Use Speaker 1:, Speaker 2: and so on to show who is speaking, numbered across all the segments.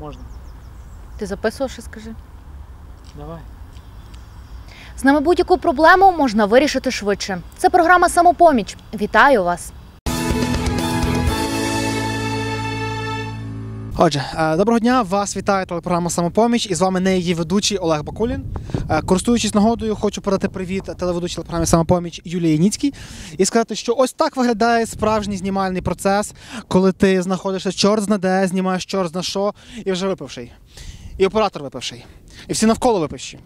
Speaker 1: Можна.
Speaker 2: Ти записувавши, скажи?
Speaker 1: Давай.
Speaker 2: З нами будь-яку проблему можна вирішити швидше. Це програма Самопоміч. Вітаю вас!
Speaker 3: Отже, е, доброго дня. Вас вітає телепрограма Самопоміч і з вами не її ведучий Олег Бакулін. Е, Користуючись нагодою, хочу передати привіт телеведучій телепрограмі Самопоміч Юлії Яніцькій і сказати, що ось так виглядає справжній знімальний процес, коли ти знаходишся чорт зна де, знімаєш чорт зна що, і вже випивший. І оператор випивший. І всі навколо випивші.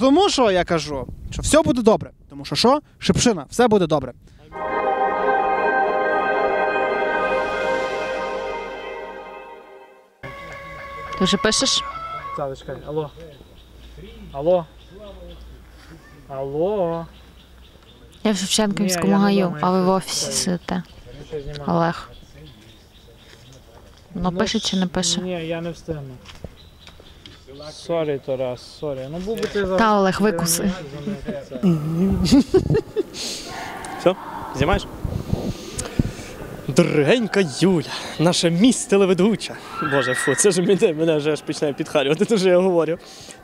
Speaker 3: Тому що я кажу, що все буде добре. Тому що що? Шипшина, все буде добре.
Speaker 2: Ти вже пишеш?
Speaker 1: Так, чекай. Алло. Алло. Алло.
Speaker 2: Я в Шевченківському
Speaker 1: Ні, я не
Speaker 2: гаю, а ви в офісі сидите.
Speaker 1: Ну, що знімаю?
Speaker 2: Олег. Ну, пише чи не пише?
Speaker 1: Ні, я не встигну. Сорі, Тарас, сорі. Ну був би ти зараз.
Speaker 2: Та, Олег, викуси.
Speaker 4: Все, знімаєш? Дорогенька Юля, наша міс телеведуча. Боже, фу, це ж мене, мене вже аж починає підхарювати, дуже я говорю.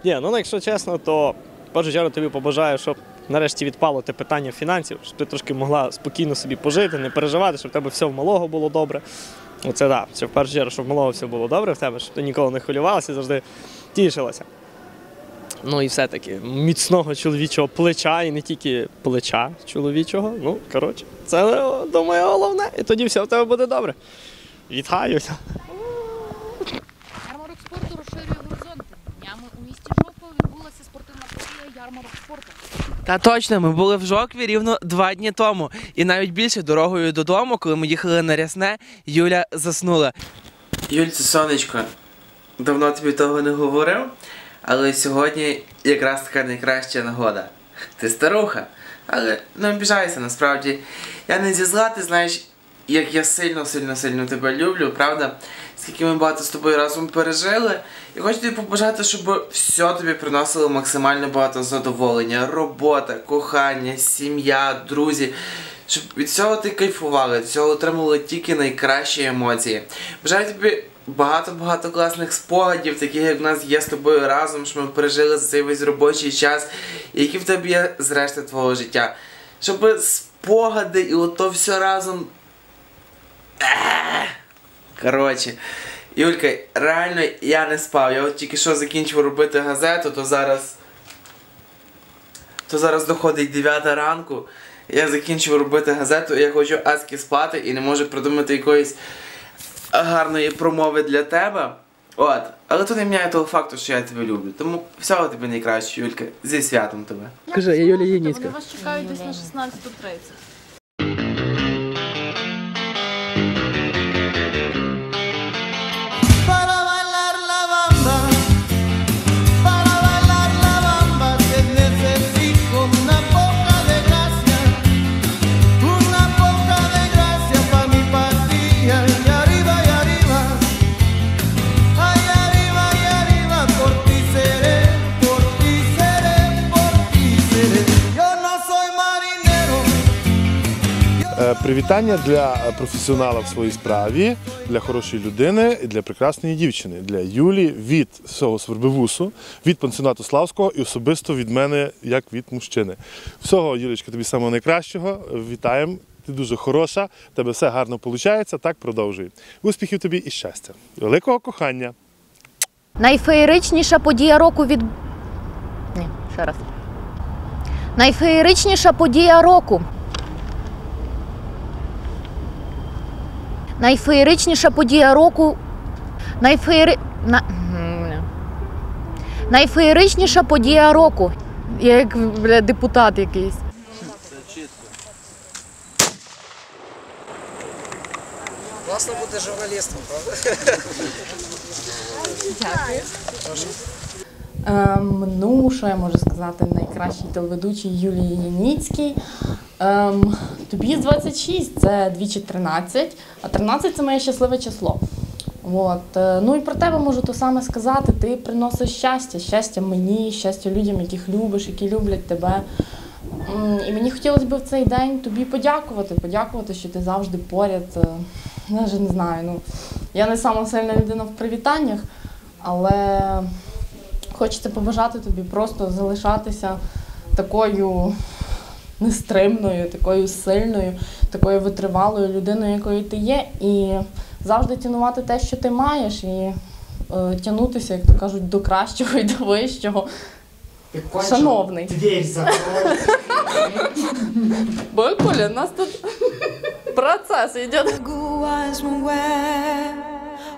Speaker 4: Ні, ну якщо чесно, то в першу чергу тобі побажаю, щоб нарешті відпало те питання фінансів, щоб ти трошки могла спокійно собі пожити, не переживати, щоб в тебе все в малого було добре. Оце так, це в першу чергу, щоб в малого все було добре в тебе, щоб ти ніколи не хвилювалася, завжди тішилася. Ну і все-таки міцного чоловічого плеча, і не тільки плеча чоловічого. Ну, коротше, це е, думаю головне. І тоді все в тебе буде добре. Вітаюся.
Speaker 2: Ярмарок спорту розширює горизонти. Днями у місті Жовкова відбулася спортивна подія ярмарок спорту.
Speaker 5: Та точно, ми були в Жокві рівно два дні тому. І навіть більше дорогою додому, коли ми їхали на рясне, Юля заснула. Юльце, сонечко, давно тобі того не говорив, але сьогодні якраз така найкраща нагода. Ти старуха, але не обіжайся насправді. Я не зі зла, ти знаєш, як я сильно, сильно, сильно тебе люблю, правда? Скільки ми багато з тобою разом пережили. І хочу тобі побажати, щоб все тобі приносило максимально багато задоволення. Робота, кохання, сім'я, друзі. Щоб від цього ти кайфувала, від цього отримувала тільки найкращі емоції. Бажаю тобі багато-багато класних спогадів, таких як в нас є з тобою разом, що ми пережили за цей весь робочий час, які в тебе є зрешта твого життя. Щоб спогади і ото все разом. Коротше. Юлька, реально я не спав. Я от тільки що закінчив робити газету, то зараз. То зараз доходить 9 ранку. Я закінчив робити газету, і я хочу аски спати і не можу придумати якоїсь гарної промови для тебе. От. Але то не міняє того факту, що я тебе люблю. Тому всього тобі найкраще, Юлька. Зі святом тебе.
Speaker 4: Кажи, я Юлія Єніцька.
Speaker 6: Вони вас чекають десь на 16.30.
Speaker 7: Para
Speaker 8: Привітання для професіонала в своїй справі, для хорошої людини і для прекрасної дівчини, для Юлі від всього Свербивусу, від пансіонату Славського і особисто від мене, як від мужчини. Всього, Юлічка, тобі самого найкращого. Вітаємо. Ти дуже хороша, тебе все гарно виходить, так продовжуй. Успіхів тобі і щастя. Великого кохання.
Speaker 2: Найфеєричніша подія року від. Ні, ще раз. Найфеєричніша подія року. Найфеєричніша подія року. Найфеєри... На... Найфеєричніша подія року. Я як бля, депутат якийсь.
Speaker 9: Класно бути журналістом, правда?
Speaker 6: Ем, ну, що я можу сказати, найкращий телеведучий Юлії Яніцькій. Ем, тобі 26, це двічі 13, а 13 це моє щасливе число. От. е, Ну і про тебе можу то саме сказати. Ти приносиш щастя, щастя мені, щастя людям, яких любиш, які люблять тебе. І мені хотілося б в цей день тобі подякувати, подякувати, що ти завжди поряд. е, Я вже не знаю. Ну, Я не сама сильна людина в привітаннях, але хочеться побажати тобі просто залишатися такою нестримною, такою сильною, такою витривалою людиною, якою ти є, і завжди цінувати те, що ти маєш, і е, тягнутися, як то кажуть, до кращого і до вищого. Шановний.
Speaker 3: Дверь закрой.
Speaker 6: Бо Коля, у нас тут процес йде.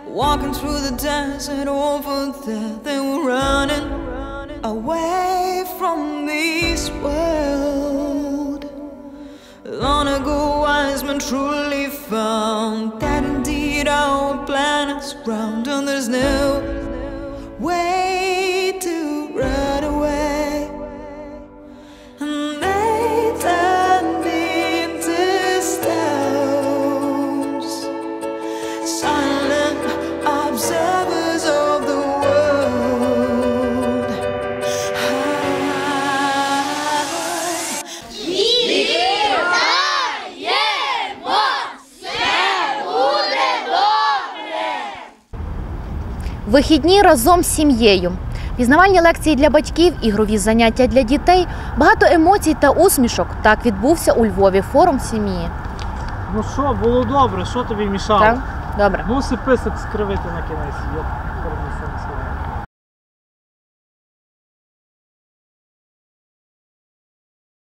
Speaker 10: Walking through the desert over there. They were running away from this world. Long ago, wise men truly found that indeed our planet's round and there's no
Speaker 2: Вихідні разом з сім'єю. Пізнавальні лекції для батьків, ігрові заняття для дітей, багато емоцій та усмішок. Так відбувся у Львові форум сім'ї.
Speaker 1: Ну що, було добре, що тобі мішало?
Speaker 2: Так? Добре.
Speaker 1: Мусив писок скривити на кінець. йоп.